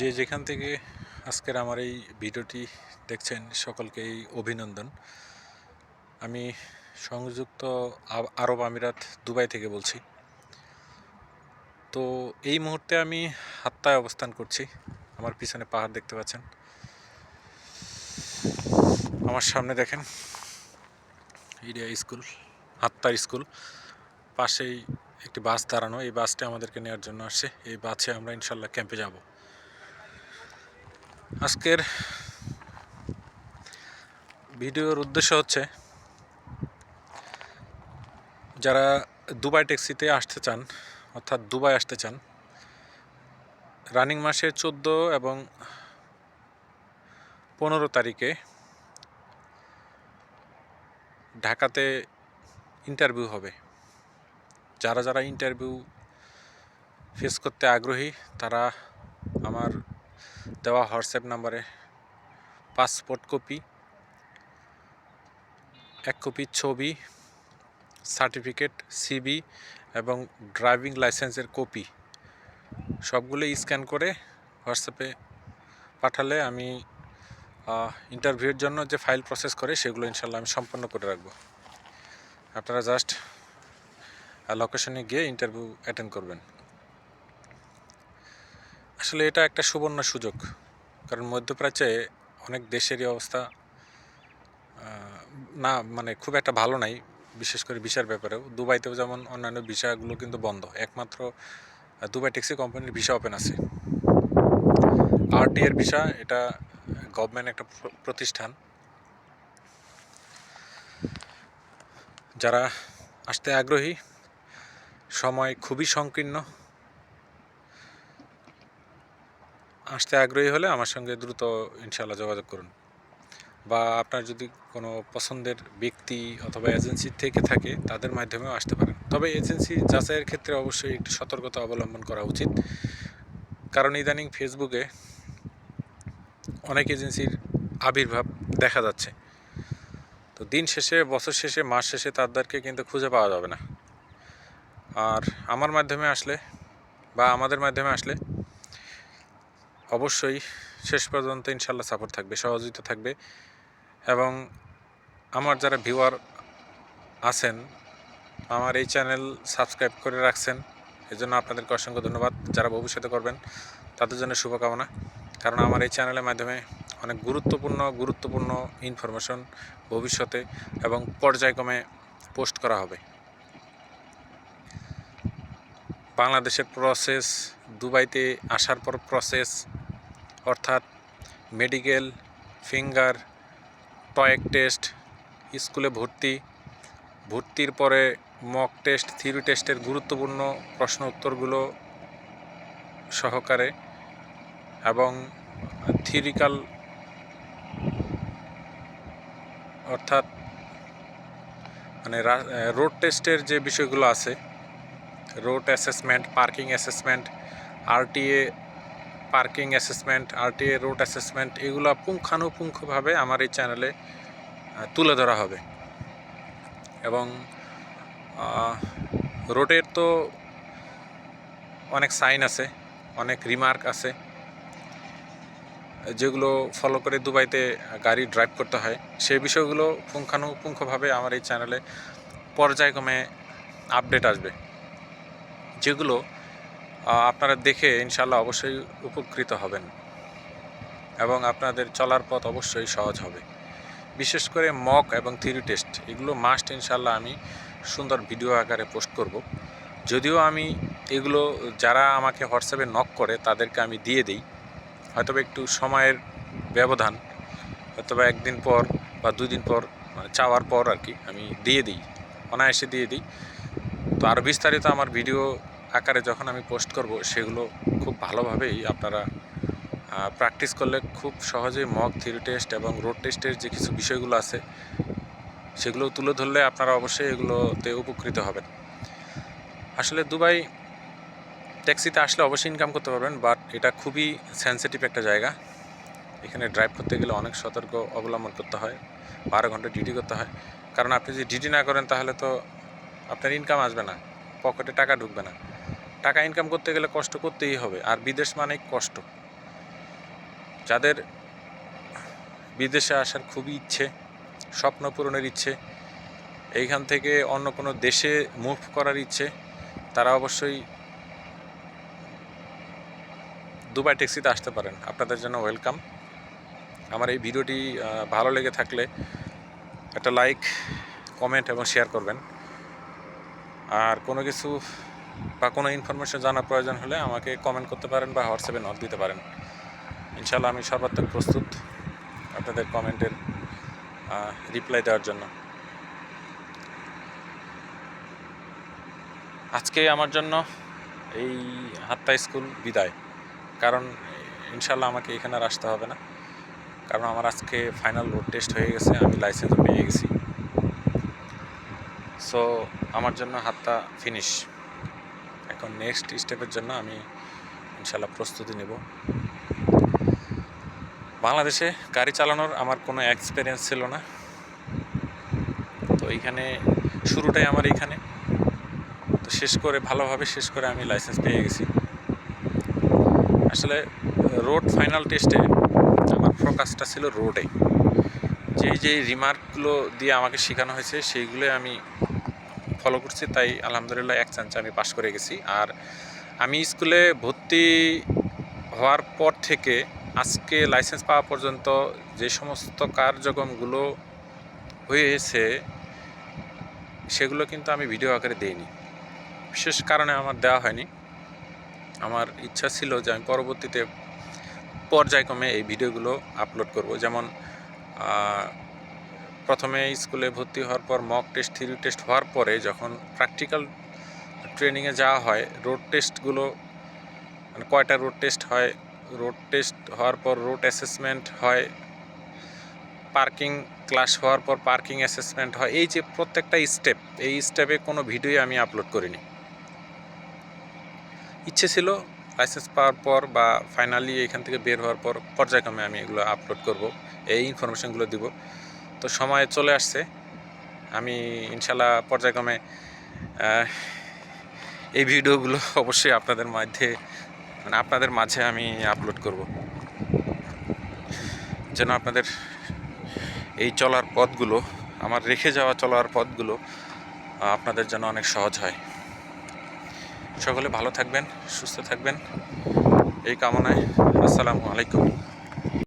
যে যেখান থেকে আজকের আমার এই ভিডিওটি দেখছেন, সকলকেই অভিনন্দন। আমি সংযুক্ত আরব আমিরাত দুবাই থেকে বলছি। তো এই মুহূর্তে আমি হাত্তায় অবস্থান করছি। আমার পিছনে পাহাড় দেখতে পাচ্ছেন। আমার সামনে দেখেন, ইডিয়া স্কুল, হাত্তার স্কুল। পাশেই একটি বাস দাঁড়ানো। এই বাসটি আমাদেরকে নেওয়ার জন্য আসছে। এই বাসে আমরা ইনশাল্লাহ ক্যাম্পে যাব। আজকের ভিডিওর উদ্দেশ্য হচ্ছে, যারা দুবাই ট্যাক্সিতে আসতে চান, অর্থাৎ দুবাই আসতে চান, রানিং মাসের চোদ্দ এবং পনেরো তারিখে ঢাকাতে ইন্টারভিউ হবে। যারা যারা ইন্টারভিউ ফেস করতে আগ্রহী, তারা আমার দেওয়া হোয়াটসঅ্যাপ নাম্বারে পাসপোর্ট কপি, এক কপি ছবি, সার্টিফিকেট সিবি এবং ড্রাইভিং লাইসেন্সের কপি। সবগুলো স্ক্যান করে হোয়াটসঅ্যাপে পাঠালে আমি ইন্টারভিউর জন্য যে ফাইল প্রসেস করে সেগুলো ইনশাল্লাহ আমি সম্পন্ন করে রাখব। আপনারা জাস্ট লোকেশনে গিয়ে ইন্টারভিউ অ্যাটেন্ড করবেন। আসলে এটা একটা সুবর্ণ সুযোগ। কারণ মধ্যপ্রাচ্যে অনেক দেশেরই অবস্থা না মানে খুব একটা ভালো নাই, বিশেষ করে ভিসার ব্যাপারেও। দুবাইতেও যেমন অন্যান্য ভিসাগুলো কিন্তু বন্ধ। একমাত্র দুবাই ট্যাক্সি কোম্পানির ভিসা ওপেন আছে। আরটি এর ভিসা, এটা গভর্নমেন্ট একটা প্রতিষ্ঠান। যারা আসতে আগ্রহী, সময় খুবই সংকীর্ণ। আসতে আগ্রহী হলে আমার সঙ্গে দ্রুত ইনশাল্লাহ যোগাযোগ করুন। বা আপনার যদি কোনো পছন্দের ব্যক্তি অথবা এজেন্সি থেকে থাকে, তাদের মাধ্যমেও আসতে পারেন। তবে এজেন্সি যাচাইয়ের ক্ষেত্রে অবশ্যই একটু সতর্কতা অবলম্বন করা উচিত। কারণ ইদানিং ফেসবুকে অনেক এজেন্সির আবির্ভাব দেখা যাচ্ছে। তো দিন শেষে, বছর শেষে, মাস শেষে তাদেরকে কিন্তু খুঁজে পাওয়া যাবে না। আর আমার মাধ্যমে আসলে বা আমাদের মাধ্যমে আসলে অবশ্যই শেষ পর্যন্ত ইনশাল্লাহ সাপোর্ট থাকবে, সহযোগিতা থাকবে। এবং আমার যারা ভিউয়ার আছেন, আমার এই চ্যানেল সাবস্ক্রাইব করে রাখছেন, এজন্য আপনাদেরকে অসংখ্য ধন্যবাদ। যারা ভবিষ্যতে করবেন, তাদের জন্য শুভকামনা। কারণ আমার এই চ্যানেলের মাধ্যমে অনেক গুরুত্বপূর্ণ গুরুত্বপূর্ণ ইনফরমেশন ভবিষ্যতে এবং পর্যায়ক্রমে পোস্ট করা হবে। বাংলাদেশের প্রসেস দুবাইতে আসার পর প্রসেস অর্থাৎ মেডিকেল, ফিঙ্গার টয়েক টেস্ট, স্কুলে ভর্তি। ভর্তির পরে মক টেস্ট, থিওরি টেস্টের গুরুত্বপূর্ণ প্রশ্ন উত্তরগুলো সহকারে এবং থিওরিক্যাল অর্থাৎ মানে রোড টেস্টের যে বিষয়গুলো আছে, road assessment, parking assessment, RTA parking assessment, RTA road assessment, এগুলো পুঙ্খানুপুঙ্খভাবে আমার এই চ্যানেলে তুলে ধরা হবে। এবং রোডের তো অনেক সাইন আছে, অনেক রিমার্ক আছে, যেগুলো ফলো করে দুবাইতে গাড়ি ড্রাইভ করতে হয়। সেই বিষয়গুলো পুঙ্খানুপুঙ্খভাবে আমার এই চ্যানেলে পর্যায়ক্রমে আপডেট আসবে। যেগুলো আপনারা দেখে ইনশাল্লাহ অবশ্যই উপকৃত হবেন এবং আপনাদের চলার পথ অবশ্যই সহজ হবে। বিশেষ করে মক এবং থিওরি টেস্ট, এগুলো মাস্ট ইনশাল্লাহ আমি সুন্দর ভিডিও আকারে পোস্ট করব। যদিও আমি এগুলো যারা আমাকে হোয়াটসঅ্যাপে নক করে তাদেরকে আমি দিয়ে দিই। হয়তো একটু সময়ের ব্যবধান হয়তো একদিন পর বা দুই দিন পর মানে চাওয়ার পর আর কি আমি দিয়ে দিই, অনায়াসে দিয়ে দিই। তো আরও বিস্তারিত আমার ভিডিও আকারে যখন আমি পোস্ট করব, সেগুলো খুব ভালোভাবেই আপনারা প্র্যাকটিস করলে খুব সহজেই মক থিওরি টেস্ট এবং রোড টেস্টের যে কিছু বিষয়গুলো আছে, সেগুলো তুলে ধরলে আপনারা অবশ্যই এগুলোতে উপকৃত হবেন। আসলে দুবাই ট্যাক্সিতে আসলে অবশ্যই ইনকাম করতে পারবেন বাট এটা খুবই সেন্সিটিভ একটা জায়গা। এখানে ড্রাইভ করতে গেলে অনেক সতর্ক অবলম্বন করতে হয়, বারো ঘণ্টা ডিউটি করতে হয়। কারণ আপনি যদি ডিউটি না করেন, তাহলে তো আপনার ইনকাম আসবে না পকেটে টাকা ঢুকবে না। টাকা ইনকাম করতে গেলে কষ্ট করতেই হবে, আর বিদেশ মানে কষ্ট। যাদের বিদেশে আসার খুবই ইচ্ছে, স্বপ্ন পূরণের ইচ্ছে, এইখান থেকে অন্য কোনো দেশে মুভ করার ইচ্ছে, তারা অবশ্যই দুবাই ট্যাক্সিতে আসতে পারেন। আপনাদের জন্য ওয়েলকাম আমার এই ভিডিওটি ভালো লেগে থাকলে একটা লাইক কমেন্ট এবং শেয়ার করবেন। আর কোনো কিছু বা কোনো ইনফরমেশন জানার প্রয়োজন হলে আমাকে কমেন্ট করতে পারেন বা হোয়াটসঅ্যাপে নক দিতে পারেন। ইনশাল্লাহ আমি সর্বাত্মক প্রস্তুত আপনাদের কমেন্টের রিপ্লাই দেওয়ার জন্য। আজকে আমার জন্য এই হাত্তা স্কুল বিদায়। কারণ ইনশাল্লাহ আমাকে এখানে আর আসতে হবে না। কারণ আমার আজকে ফাইনাল রোড টেস্ট হয়ে গেছে, আমি লাইসেন্সও পেয়ে গেছি। সো আমার জন্য হাতটা ফিনিশ এখন নেক্সট স্টেপের জন্য আমি ইনশাল্লাহ প্রস্তুতি নেব। বাংলাদেশে গাড়ি চালানোর আমার কোনো এক্সপিরিয়েন্স ছিল না। তো এইখানে শুরুটাই আমার এইখানে তো শেষ করে, ভালোভাবে শেষ করে আমি লাইসেন্স পেয়ে গেছি। আসলে রোড ফাইনাল টেস্টে আমার ফোকাসটা ছিল রোডে যেই যেই রিমার্কগুলো দিয়ে আমাকে শেখানো হয়েছে সেইগুলো আমি ফলো করছি, তাই আলহামদুলিল্লাহ এক চান্সে আমি পাশ করে গেছি। আর আমি স্কুলে ভর্তি হওয়ার পর থেকে আজকে লাইসেন্স পাওয়া পর্যন্ত যে সমস্ত কার্যক্রমগুলো হয়েছে, সেগুলো কিন্তু আমি ভিডিও আকারে দেইনি। বিশেষ কারণে আমার দেওয়া হয়নি। আমার ইচ্ছা ছিল যে আমি পরবর্তীতে পর্যায়ক্রমে এই ভিডিওগুলো আপলোড করব। যেমন প্রথমে স্কুলে ভর্তি হওয়ার পর মক টেস্ট থিরি টেস্ট হওয়ার পরে যখন প্র্যাকটিক্যাল ট্রেনিংয়ে যাওয়া হয় রোড টেস্টগুলো মানে কয়টা রোড টেস্ট হয়? রোড টেস্ট হওয়ার পর রোড অ্যাসেসমেন্ট হয় পার্কিং ক্লাস হওয়ার পর পার্কিং অ্যাসেসমেন্ট হয়, এই যে প্রত্যেকটা স্টেপ এই স্টেপে কোনো ভিডিওই আমি আপলোড করিনি। ইচ্ছে ছিল লাইসেন্স পাওয়ার পর বা ফাইনালি এখান থেকে বের হওয়ার পর পর্যায়ক্রমে আমি এগুলো আপলোড করব, এই ইনফরমেশনগুলো দিব। তো সময় চলে আসছে। আমি ইনশাল্লাহ পর্যায়ক্রমে এই ভিডিওগুলো অবশ্যই আপনাদের মধ্যে মানে আপনাদের মাঝে আমি আপলোড করব। যেন আপনাদের এই চলার পথগুলো, আমার রেখে যাওয়া চলার পথগুলো, আপনাদের জন্য অনেক সহজ হয়। সকলে ভালো থাকবেন, সুস্থ থাকবেন। এই কামনায় আসসালামু আলাইকুম।